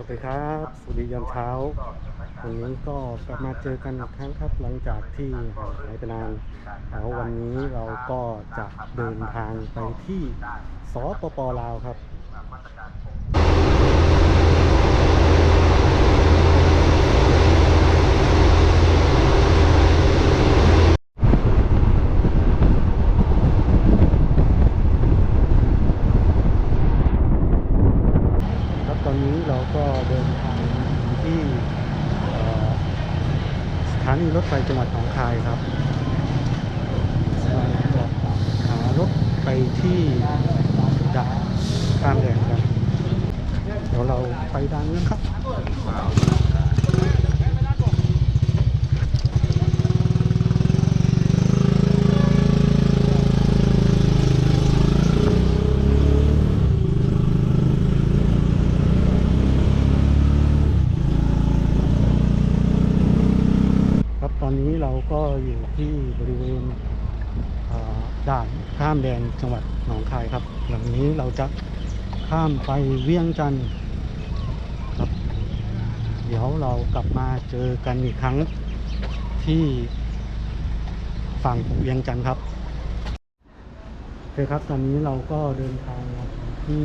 วัสดีครับ สวัสดียามเช้า วันนี้ก็กลับมาเจอกันอีกครั้งครับหลังจากที่ห่างหายไปนานแล้ววันนี้เราก็จะเดินทางไปที่สปปลาวครับ ครับตอนนี้เราก็เดินทางมาถึงที่เอ่อสถานีรถไฟจังหวัดหนองคายครับหารถไปที่ด่านข้ามแดนครับ เดี๋ยวเราไปด่านกันครับ ครับตอนนี้เราก็อยู่ ที่บริเวณด่านข้ามแดนจังหวัดหนองคายครับ หลังนี้เราจะข้ามไปเวียงจันทร์ครับ เดี๋ยวเรากลับมาเจอกันอีกครั้งที่ฝั่งเวียงจันทร์ครับโอเคครับตอนนี้เราก็เดินทางมาที่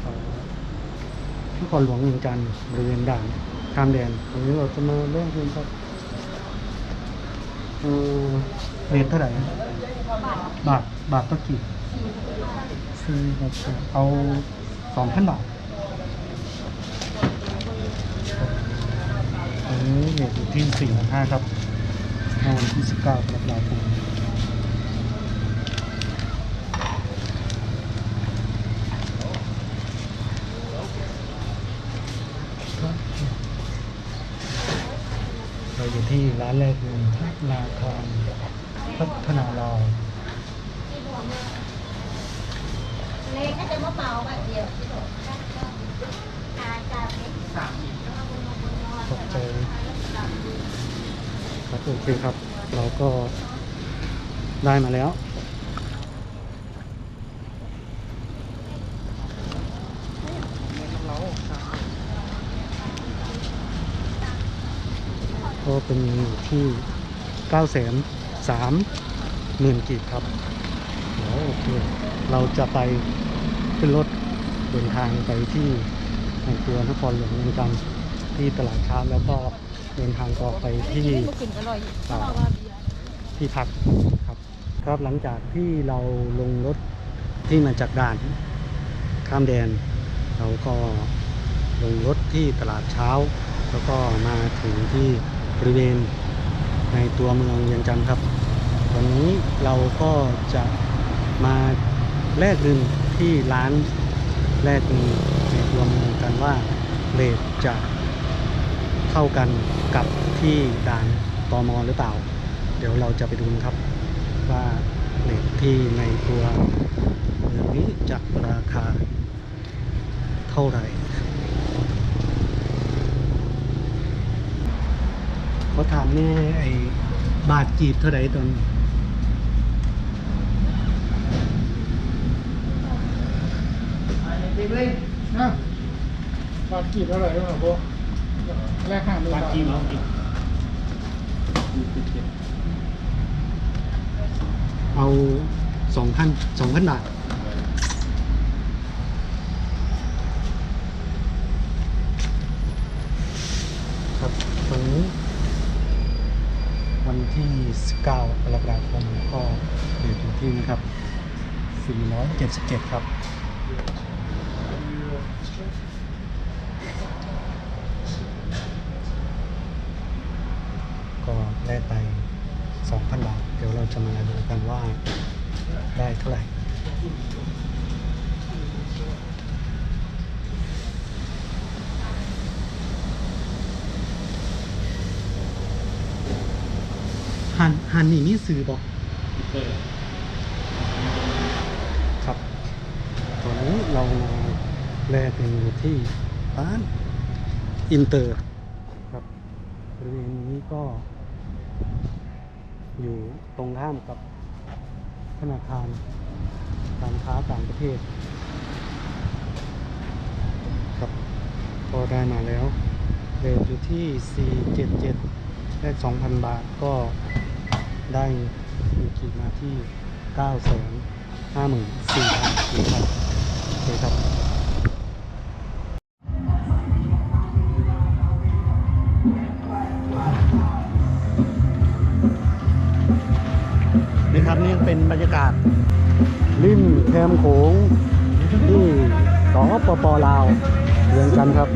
เอ่อนครหลวงเวียงจันทร์บริเวณด่านข้ามแดนตรงนี้เราจะมาเริ่มกันครับ เออเรทเท่าไหร่นะบาท บาทต่อกี่ซื้อบาทเอาสองพันบาทอันนี้เรทอยู่ที่สี่ห้าครับในวันที่สิบเก้ากรกฎาคมเราอยู่ที่ร้านแรกเลย นาคอนพัฒนาลาวเล็กก็จะมาเป่าแบบเดียวที่บอกอาจารย์เป็นสามตกใจครับโอเคครับ เราก็ได้มาแล้วก็เป็นที่ 9ก้าแสนสามหมื่นกีบครับโอเคเราจะไปขึ้นรถเดินทางไปที่ในตัวนครหลวงเวียงจันทร์ที่ตลาดเช้าแล้วก็เดินทางต่อไปที่ที่พักครับ ครับหลังจากที่เราลงรถที่มาจากด่านข้ามแดน เราก็ลงรถที่ตลาดเช้า แล้วก็มาถึงที่บริเวณ ในตัวเมืองเวียงจันทร์ครับ วันนี้เราก็จะมาแลกเงินที่ร้านแลกเงินในตัวเมืองกันว่าเลทจะเท่ากันกับที่ด่านตมหรือเปล่า เดี๋ยวเราจะไปดูครับว่าเลทที่ในตัวเมืองนี้จะราคาเท่าไหร่เขาถามแน่ไอ้บาทจีบเท่าไหร่ตอนดีเลยนะบาทกีบเท่าไหร่ครับพวกแรกห้าหมื่นบาทกีบเอาสองพันสองพันบาท ครับตอนนี้ วัน ที่ 19 กรกฎาคมก็อยู่ที่นะครับ 477 ครับก็ได้ไป 2,000 บาท เดี๋ยวเราจะมาดูกันว่าได้เท่าไหร่ หันหันนี่มีซื้อบอกครับ ตอนนี้เรามาแลกเป็นอยู่ที่ร้านอินเตอร์ครับบริเวณนี้ก็ อยู่ตรงข้ามกับธนาคารการค้าต่างประเทศ ครับก็ได้มาแล้วเรทอยู่ที่ 477 ได้ 2,000 บาทก็ ได้มีขีดมาที่9 5 4 0 0 0ครับโอเคครับนี่ครับนี่เป็นบรรยากาศริมแคมโขงที่สปปลาวเรียงกันครับ